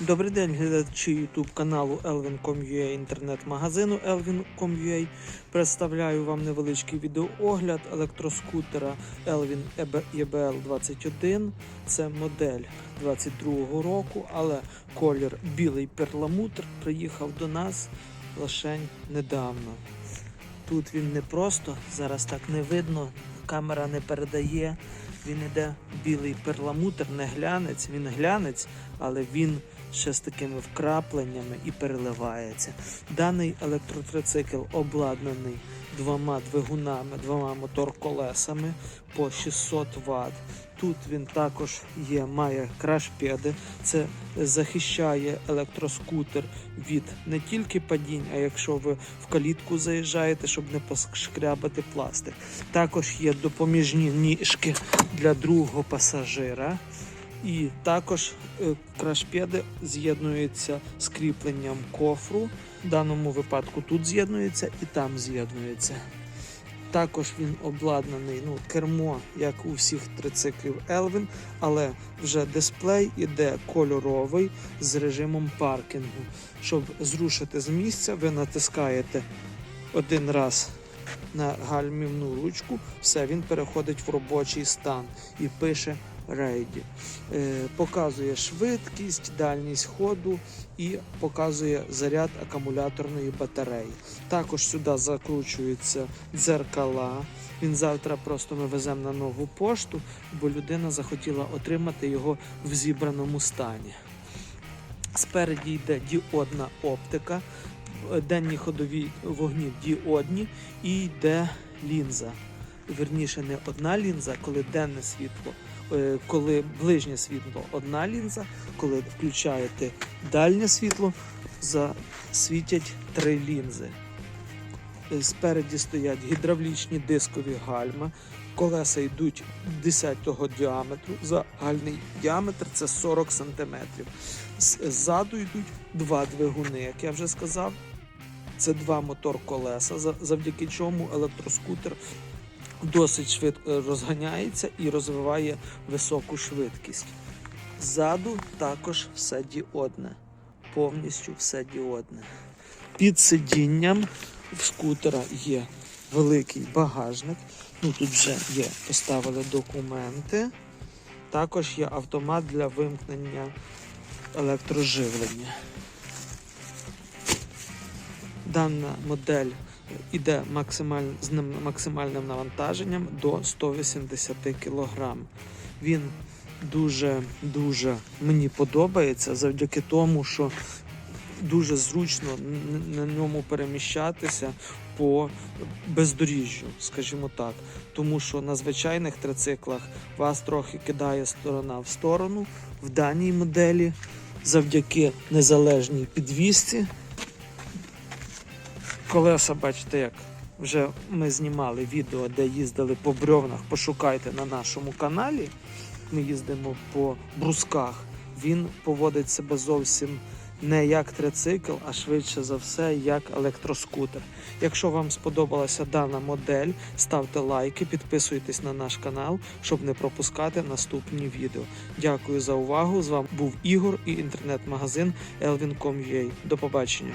Добрий день, глядачі YouTube каналу Elvin.com.ua інтернет-магазину Elvin.com.ua. Представляю вам невеличкий відеоогляд електроскутера Elvin EBL 21. Це модель 22-го року, але колір білий перламутр приїхав до нас лише недавно. Тут він не просто, зараз так не видно, камера не передає. Він іде білий перламутр, не глянець, він глянець, але він ще з такими вкрапленнями і переливається. Даний електротрицикл обладнаний двома двигунами, двома мотор-колесами по 600 Вт. Тут він також є, має крашпеди. Це захищає електроскутер від не тільки падінь, а якщо ви в калітку заїжджаєте, щоб не пошкрябати пластик. Також є допоміжні ніжки для другого пасажира. І також е, крашпеди з'єднуються з кріпленням кофру. В даному випадку тут з'єднується і там з'єднується. Також він обладнаний ну, кермо, як у всіх трициклів Elvin, але вже дисплей іде кольоровий з режимом паркінгу. Щоб зрушити з місця, ви натискаєте один раз на гальмівну ручку, все, він переходить в робочий стан і пише рейді. Е, показує швидкість, дальність ходу і показує заряд акумуляторної батареї. Також сюди закручуються дзеркала. Він завтра просто ми веземо на нову пошту, бо людина захотіла отримати його в зібраному стані. Спереді йде діодна оптика, денні ходові вогні діодні і йде лінза. Верніше, не одна лінза, коли денне світло, е, коли ближнє світло одна лінза, коли включаєте дальнє світло, засвітять три лінзи. Е, Спереді стоять гідравлічні дискові гальма. Колеса йдуть 10-го діаметру. Загальний діаметр це 40 см. Ззаду йдуть два двигуни, як я вже сказав. Це два мотор-колеса, завдяки чому електроскутер досить швидко розганяється і розвиває високу швидкість. Ззаду також все діодне, повністю все діодне. Під сидінням в скутера є великий багажник. Ну тут вже є, поставили документи. Також є автомат для вимкнення електроживлення. Дана модель іде максималь... з максимальним навантаженням до 180 кг. Він дуже дуже мені подобається завдяки тому, що дуже зручно на ньому переміщатися по бездоріжжю, скажімо так. Тому що на звичайних трициклах вас трохи кидає сторона в сторону. В даній моделі завдяки незалежній підвісці. Колеса, бачите, як вже ми знімали відео, де їздили по брьовнах. Пошукайте на нашому каналі. Ми їздимо по брусках. Він поводить себе зовсім не як трицикл, а швидше за все як електроскутер. Якщо вам сподобалася дана модель, ставте лайки, підписуйтесь на наш канал, щоб не пропускати наступні відео. Дякую за увагу. З вами був Ігор і інтернет-магазин Elvin.com.ua. До побачення.